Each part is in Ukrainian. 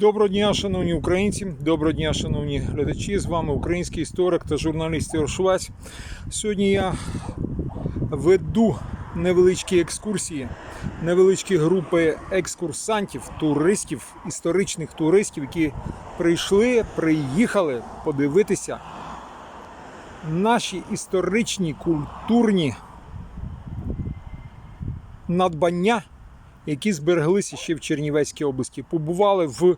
Доброго дня, шановні українці, доброго дня, шановні глядачі. З вами український історик та журналіст Швець. Сьогодні я веду невеличкі екскурсії, невеличкі групи екскурсантів, туристів, історичних туристів, які прийшли, приїхали подивитися наші історичні культурні надбання які збереглися ще в Чернівецькій області. Побували в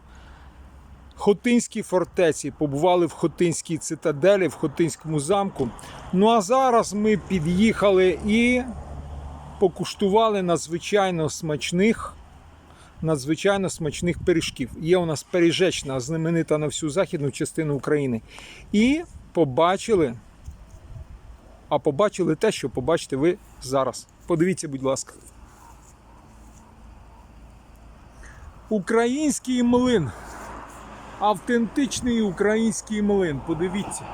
Хотинській фортеці, побували в Хотинській цитаделі, в Хотинському замку. Ну а зараз ми під'їхали і покуштували надзвичайно смачних. Надзвичайно смачних пиріжків. Є у нас пиріжечна, знаменита на всю західну частину України. І побачили, а побачили те, що побачите ви зараз. Подивіться, будь ласка. Український млин. Автентичний український млин. Подивіться.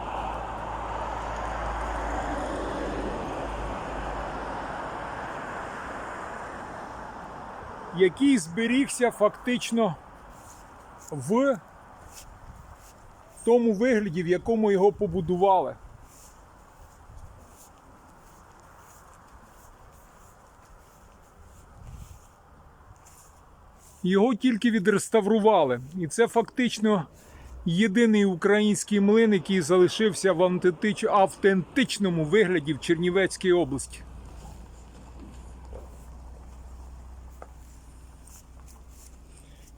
Який зберігся фактично в тому вигляді, в якому його побудували. Його тільки відреставрували. І це фактично єдиний український млин, який залишився в автентич- автентичному вигляді в Чернівецькій області.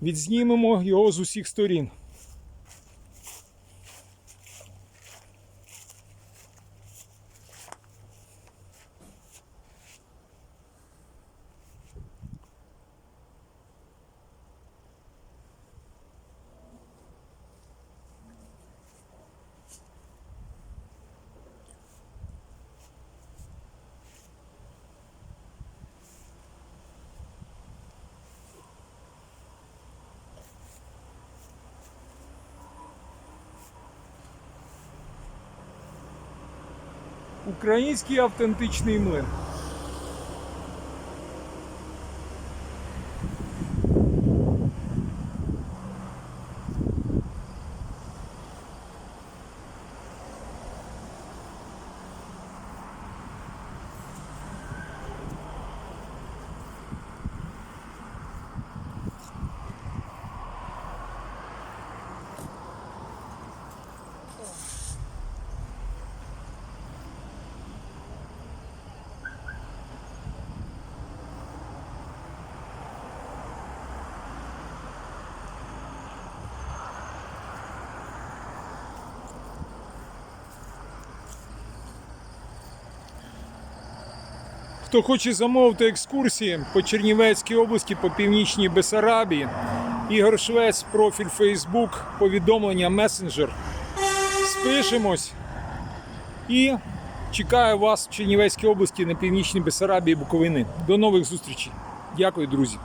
Відзнімемо його з усіх сторін. Український автентичний млин. Хто хоче замовити екскурсії по Чернівецькій області, по північній Бесарабії, Ігор Швець, профіль Facebook, повідомлення месенджер. Спишемось і чекаю вас в Чернівецькій області на північній Бесарабії Буковини. До нових зустрічей. Дякую, друзі.